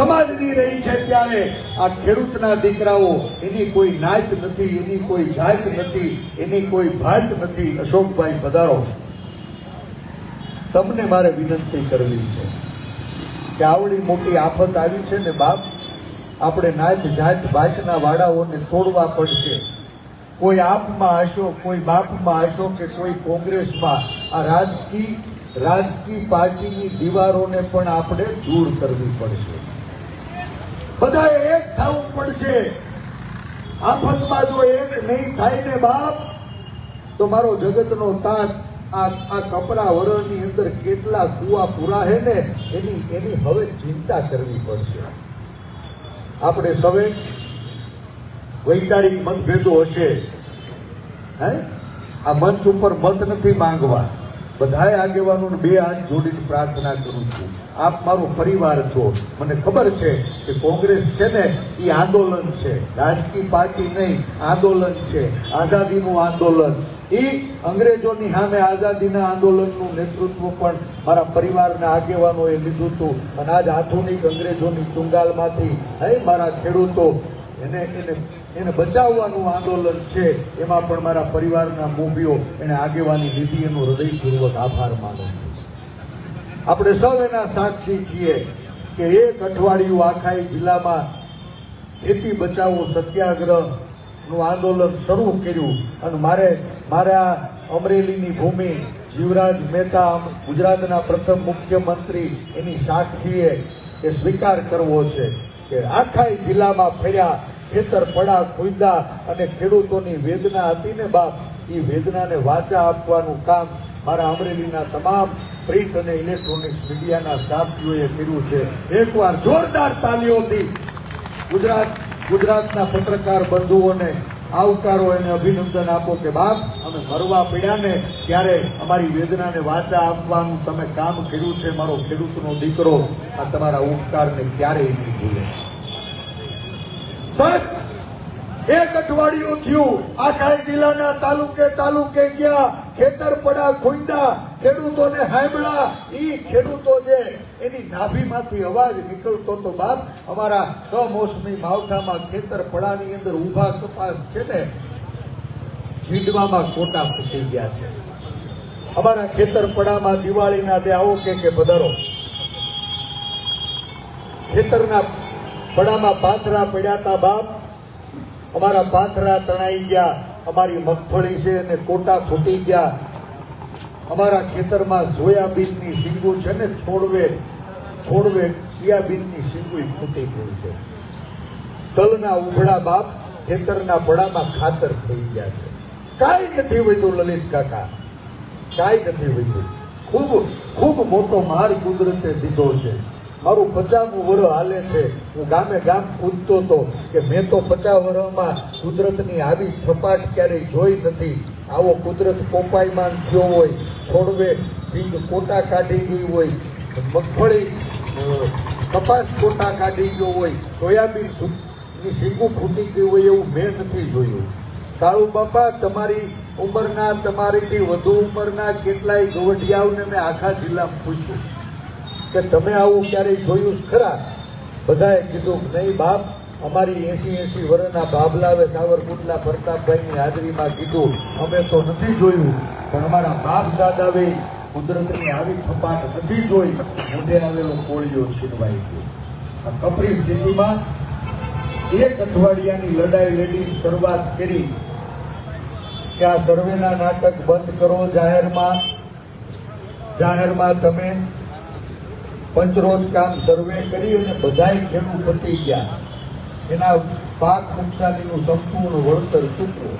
સમાજની રહી છે ત્યારે આ ખેડૂતના દીકરાઓ, એની કોઈ નાત નથી, એની કોઈ જાત નથી, એની કોઈ ભાત નથી. અશોકભાઈ, પધારો. તમને મારે વિનંતી કરવી છે કે આવડી મોટી આફત આવી છે ને બાપ, આપણે નાત જાત ભાતના વાડાઓને તોડવા પડશે. કોઈ આપમાં હશો, કોઈ બાપમાં હશો કે કોઈ કોંગ્રેસમાં, આ રાજકીય રાજકીય પાર્ટીની દીવારોને પણ આપણે દૂર કરવી પડશે. બધાએ એક થવું પડશે. આફતમાં જો એક નહીં થાય ને બાપ, તો મારો જગતનો તાત આ આ કપરા વરણની અંદર કેટલા કુવા પૂરા હે ને, એની એની હવે ચિંતા કરવી પડશે. આપણે સૌએ વૈચારિક મતભેદો હશે. હે? આ મંચ ઉપર મત નથી માંગવા. બધાએ આગેવાનોને બે હાથ જોડીને પ્રાર્થના કરું છું. આપ મારો પરિવાર છો. મને ખબર છે કે કોંગ્રેસ છે ને એ આંદોલન છે. રાજકીય પાર્ટી નહીં, આંદોલન છે. આઝાદીનું આંદોલન. એ અંગ્રેજોની સામે આઝાદીના આંદોલનનું નેતૃત્વ પણ મારા પરિવારના આગેવાનોએ લીધું હતું. અને આજ આધુનિક અંગ્રેજોની ચુંગાલમાંથી, હે મારા ખેડૂતો, એને એને એને બચાવવાનું આંદોલન છે, એમાં પણ મારા પરિવારના મૂવીઓ એને આગેવાની લીધી એનો હૃદયપૂર્વક આભાર માનું છું. આપણે સૌ એના સાક્ષી છીએ કે એક અઠવાડિયું આખા જિલ્લામાં ખેતી બચાવો સત્યાગ્રહનું આંદોલન શરૂ કર્યું અને મારે, મારા અમરેલીની ભૂમિ જીવરાજ મહેતા ગુજરાતના પ્રથમ મુખ્યમંત્રી એની સાક્ષીએ એ સ્વીકાર કરવો છે કે આખા જિલ્લામાં ફર્યા ખેતર પડા ખુદા અને ખેડૂતોની વેદના હતી ને બાપ? એ વેદનાને વાચા આપવાનું કામ મારા અમરેલીના તમામ પ્રિન્ટ અને ઇલેક્ટ્રોનિક્સ મીડિયાના સાથીઓએ કર્યું છે. એકવાર જોરદાર તાલીઓથી ગુજરાત, ગુજરાતના પત્રકાર બંધુઓને, આવકારો એને અભિનંદન આપો કે બાપ, અમે મરવા પડ્યા ને ત્યારે અમારી વેદનાને વાચા આપવાનું તમે કામ કર્યું છે. મારો ખેડૂતનો દીકરો આ તમારા ઉપકારને ક્યારેય નહીં ભૂલે. સાહેબ, એક અઠવાડિયું થયું. આખા જિલ્લાના તાલુકે તાલુકે ગયા. ખેતર પડા ખુંદા ખેડૂતોને હાંભળા ઈ ખેડૂતો જે એની નાભીમાંથી અવાજ નીકળતો તો બાપ, અમારા કમોસમી માવઠામાં ખેતર પડાની અંદર ઊભા કપાસ છે ને છીંડવામાં કોટા ફૂટી ગયા છે. અમારા ખેતર પડામાં દિવાળીના તે આવો કે પધારો. ખેતરના પડામાં પાથરા પડ્યા હતા બાપ. અમારા પાથરા તણાઈ ગયા. અમારી મગફળી છે અને કોટા ફૂટી ગયા. અમારા ખેતરમાં સોયાબીનની શીંગું છે ને છોડવે છોડવે સોયાબીનની શીંગું ફૂટી ગઈ છે. તલના ઉભડા બાપ ખેતરના પડામાં ખાતર થઈ ગયા છે. કાંઈ નથી વધ્યું લલિત કાકા. કાંઈ નથી વધ્યું. ખૂબ ખૂબ મોટો માર કુદરતે દીધો છે. મારું પચાસમું વર હાલે છે. હું ગામે ગામ પૂછતો હતો કે મેં તો પચાસ વરમાં કુદરતની આવી થપાટ ક્યારેય જોઈ નથી. આવો કુદરત કોપાયમાન થયો હોય, છોડવે, સિંગ કોટા કાઢી ગઈ હોય, મગફળી કપાસ કોટા કાઢી ગયો હોય, સોયાબીનની સિંગું ફૂટી ગઈ હોય એવું મેં નથી જોયું. કાળુ બાપા, તમારી ઉંમરના, તમારીથી વધુ ઉંમરના કેટલાય ગવઢિયાઓને મેં આખા જિલ્લામાં પૂછ્યું. કે તમે આવું ક્યારેય જોયું ખરા? બધાએ કીધું નહીં બાપ, અમારી એસી એસી વર્ષના બાબલાવે સાવરકુંડલા પ્રતાપભાઈની હાજરીમાં કીધું, અમે તો નથી જોયું, પણ અમારા બાપ દાદાએ કુદરતની આવી થપાટ નથી જોઈ, મોઢે આવેલો કોળિયો છીનવાઈ ગયો. આ કપરી સ્થિતિમાં એક અઠવાડિયાની લડાઈ લડી શરૂઆત કરી. કે આ સર્વેના નાટક બંધ કરો જાહેરમાં. જાહેરમાં તમે પંચરોજ કામ સર્વે કરી અને બધાય ખેડૂત પતી ગયા. એના પાક નુકસાનીનું સંપૂર્ણ વળતર ચૂકવું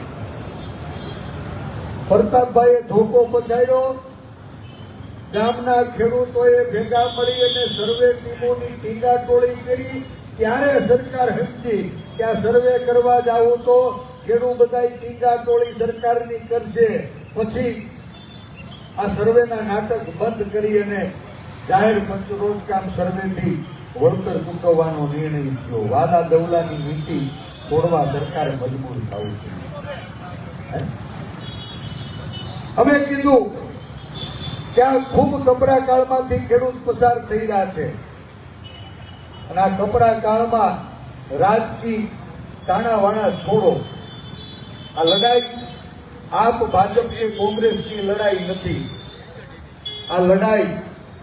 પ્રતાપભાઈએ ધોકો પછાડ્યો. ગામના ખેડૂતોએ ભેગા મળી અને સર્વે ટીમોની ટીંગા ટોળી કરી. ત્યારે સરકાર સમજી કે આ સર્વે કરવા જાવું તો ખેડૂત બધા ટીંગા ટોળી સરકારની કરશે. પછી આ સર્વેના નાટક બંધ કરી અને જાહેર પંચરોજ કામ સર્વેથી વળતર ચૂકવવાનો નિર્ણય થયો. વાલા દવલાની નીતિ છોડવા સરકારે મજબૂર થવું છે અમે કીધું કે આ ખૂબ કપરા કાળમાંથી ખેડૂત પસાર થઈ રહ્યા છે. અને આ કપરા કાળમાં રાજકી તાણાવાણા છોડો. આ લડાઈ આપ ભાજપ કે કોંગ્રેસની લડાઈ નથી. આ લડાઈ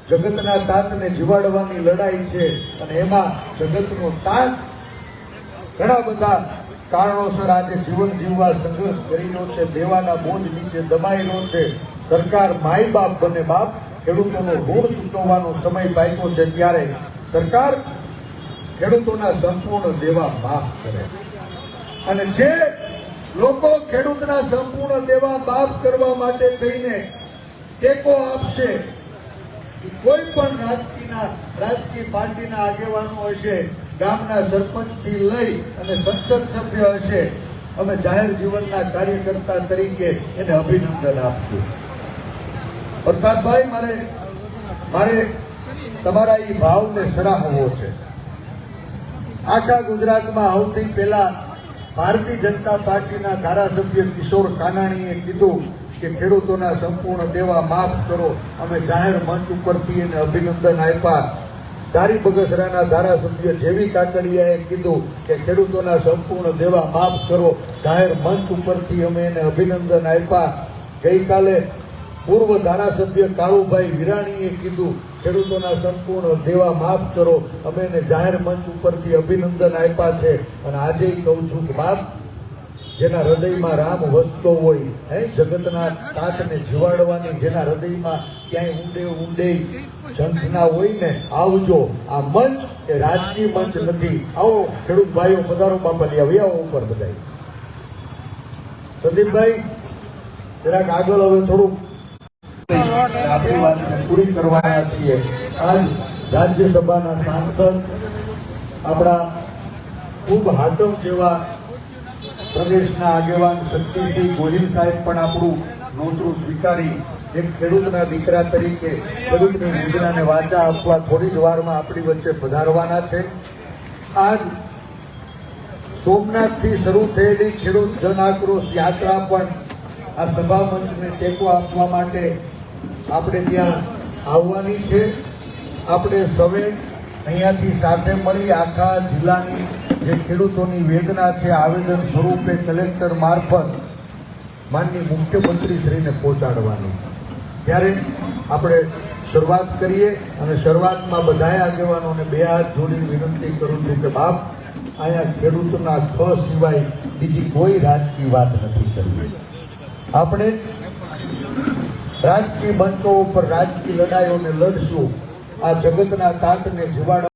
જગતના તાતને જીવાડવાની લડાઈ છે અને એમાં જગતનો તાત ઘણા બધા કારણોસર આજે જીવન જીવવા સંઘર્ષ કરી રહ્યો છે, દેવાના બોજ નીચે રહ્યો છે. સરકાર માય બાપ બને બાપ, ખેડૂતોનો ઋણ ચૂકવવાનો સમય પાક્યો છે ત્યારે સરકાર ખેડૂતોના સંપૂર્ણ દેવા માફ કરે. અને જે લોકો ખેડૂતના સંપૂર્ણ દેવા માફ કરવા માટે થઈને ટેકો આપશે કોઈ પણ રાજકીયના, રાજકીય પાર્ટીના આગેવાનો હશે, ગામના સરપંચથી લઈ અને સંસદ સભ્ય હશે, અમે જાહેર જીવનના કાર્યકર્તા તરીકે એને અભિનંદન આપશું. પ્રતાપભાઈ મારે મારે તમારા એ ભાવને સરાહવો છે. આખા ગુજરાતમાં સૌથી પહેલા ભારતીય જનતા પાર્ટીના ધારાસભ્ય કિશોર કાનાણીએ કીધું કે ખેડૂતોના સંપૂર્ણ દેવા માફ કરો, અમે જાહેર મંચ ઉપરથી એને અભિનંદન આપ્યા. ધારી બગસરાના ધારાસભ્ય જેવી કાકડિયાએ કીધું કે ખેડૂતોના સંપૂર્ણ દેવા માફ કરો, જાહેર મંચ ઉપરથી અમે એને અભિનંદન આપ્યા. ગઈકાલે પૂર્વ ધારાસભ્ય કાળુભાઈ વિરાણીએ કીધું, ખેડૂતોના સંપૂર્ણ દેવા માફ કરો, અમે એને જાહેર મંચ ઉપરથી અભિનંદન આપ્યા છે. અને આજે કહું છું કે બાપ જેના હૃદયમાં રામ વસતો હોય, હે? જગતના તાતને જીવાડવાની જેના હૃદયમાં ક્યાંય ઊંડે ઊંડે ઝંખના હોય ને, આવજો. આ મંચ એ રાજકીય મંચ નથી. આવો, ખેડૂત ભાઈઓ, પધારો બાપા લઈ આવી ઉપર બધા સંદીપભાઈ, જરાક આગળ હવે થોડુંક આપણી વાતને પૂરી કરવાના છીએ. આજ રાજ્યસભાના સાંસદ આપણા ખૂબ હાતમ જેવા પ્રદેશના આગેવાન શક્તિસિંહ ગોહિલ સાહેબ પણ આપણું નોંધરું સ્વીકારી. એક ખેડૂતના દીકરા તરીકે ખેડૂતની યોજનાને વાચા આપવા થોડી જ વારમાં આપણી વચ્ચે પધારવાના છે. આજ સોમનાથથી શરૂ થયેલી ખેડૂત જન આક્રોશ યાત્રા પણ આ સભા મંચને ટેકો આપવા માટે આપણે ત્યાં આવવાની છે. આપણે સૌએ અહીંયાથી સાથે મળી આખા જિલ્લાની જે ખેડૂતોની વેદના છે, આવેદન સ્વરૂપે કલેક્ટર મારફત માનની મુખ્યમંત્રીશ્રીને પહોંચાડવાનું. ત્યારે આપણે શરૂઆત કરીએ અને શરૂઆતમાં બધાએ આગેવાનોને બે હાથ જોડીને વિનંતી કરું છું કે બાપ, અહીંયા ખેડૂતોના ખ સિવાય બીજી કોઈ રાજકીય વાત નથી કરવી. આપણે રાજકીય મંચો ઉપર રાજકીય લડાઈઓને લડશું. આ જગતના તાતને જીવાડવા